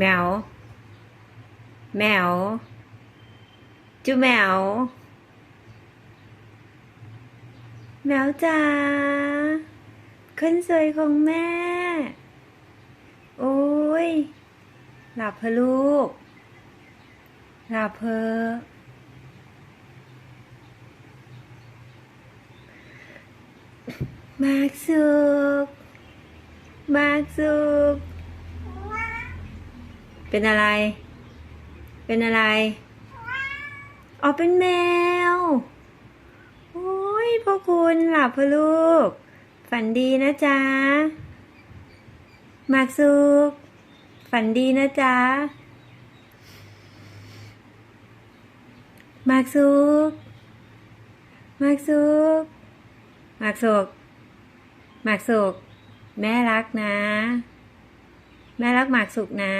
แมว แมวจูแมว แมวจ๋าคนสวยของแม่ โอ้ย หลับเพอะลูก หลับเพอมากสุกมากสุก เป็นอะไร เป็นอะไร อ๋อ เป็นแมว โอ้ยพ่อคุณหลับพอะลูก ฝันดีนะจ๊ะมากสุก ฝันดีนะจ๊ะมากสุกมากสุกมากสุกมากสุกแม่รักนะ แม่รักหมากสุกนะ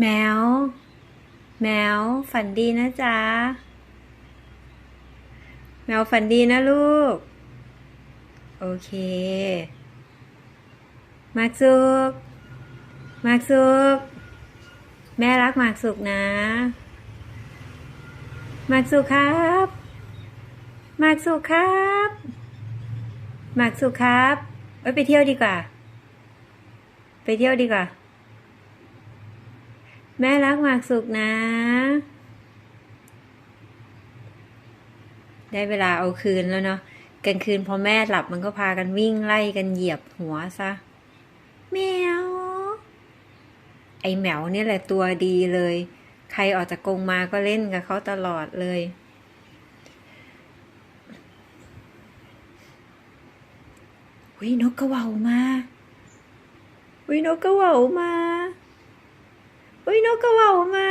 แมว แมว ฝันดีนะจ๊ะ แมวฝันดีนะลูก โอเคหมากสุกหมากสุก แม่รักหมากสุกนะหมากสุกครับ มากสุครับหมากสุครับเอ้ยไปเที่ยวดีกว่า ไปเที่ยวดีกว่า แม่รักหมากสุกนะ ได้เวลาเอาคืนแล้วเนาะกลางคืนพอแม่หลับมันก็พากันวิ่งไล่กันเหยียบหัวซะแมว ไอแมวเนี่ยแหละตัวดีเลย ใครออกจากกรงมาก็เล่นกับเขาตลอดเลย วินกกระเว่ามาวินกกระเว่ามาวินกกระเว่ามา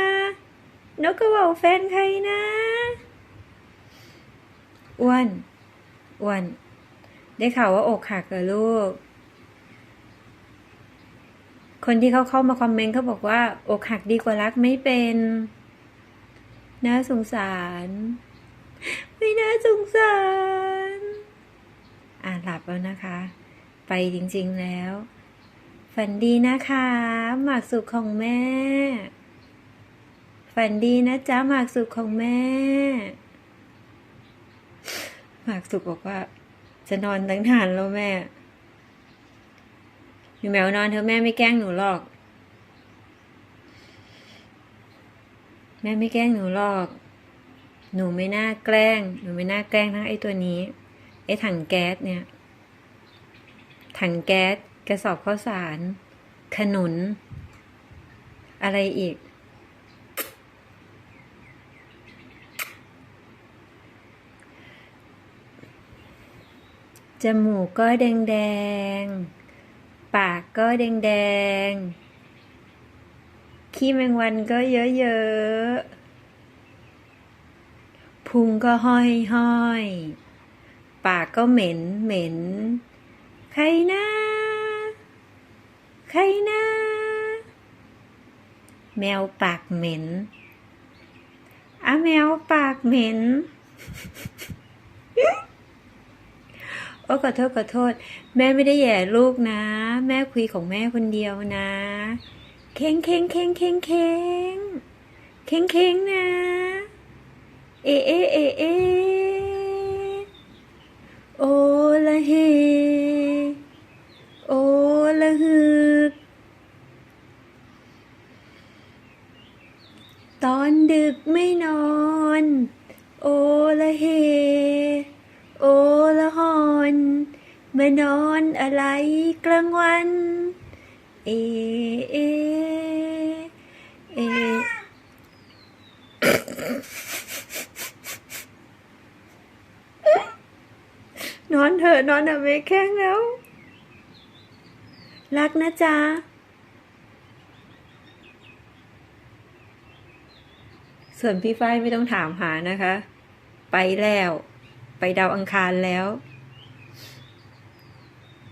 นกกระเว่าแฟนใครนะอ้วนอ้วนได้ข่าวว่าอกหักเหรอลูก คนที่เขาเข้ามาคอมเมนต์เขาบอกว่า อกหักดีกว่ารักไม่เป็น น่าสงสาร ไม่น่าสงสาร อ่าหลับ แล้วนะคะ ไปจริงๆแล้ว ฝันดีนะคะ หมากสุขของแม่ ฝันดีนะจ๊ะหมากสุขของแม่ หมากสุขบอกว่า จะนอนตั้งนานแล้วแม่หนูแมวนอนเธอแม่ไม่แกล้งหนูหรอก แม่ไม่แกล้งหนูหรอก หนูไม่น่าแกล้ง หนูไม่น่าแกล้งทั้งไอ้ตัวนี้ ไอ้ถังแก๊สเนี่ย ถังแก๊ส กระสอบข้าวสาร ขนุน อะไรอีก จมูกก็แดงแดงๆปากก็แดงแดงๆขี้แมงวันก็เยอะๆพุงก็ห้อยห้อยๆปากก็เหม็นเหม็น ใครนะใครนะแมวปากเหม็นอะแมวปากเหม็น โอ้ขอโทษขอโทษ แม่ไม่ได้แย่ลูกนะ แม่คุยของแม่คนเดียวนะเค้งเค้งเค้งเค้งเค้งเค้งเค้งนะ เอเอเอเอโอละเฮ โอละฮึก ตอนดึกไม่นอน โอละเฮ โอละหอนมานอนอะไรกลางวัน เอ เอ เอ นอนเถอะนอนเถอะไม่แข้งแล้ว รักนะจ๊ะ ส่วนพี่ฝ้ายไม่ต้องถามหานะคะ ไปแล้ว ไปดาวอังคารแล้ว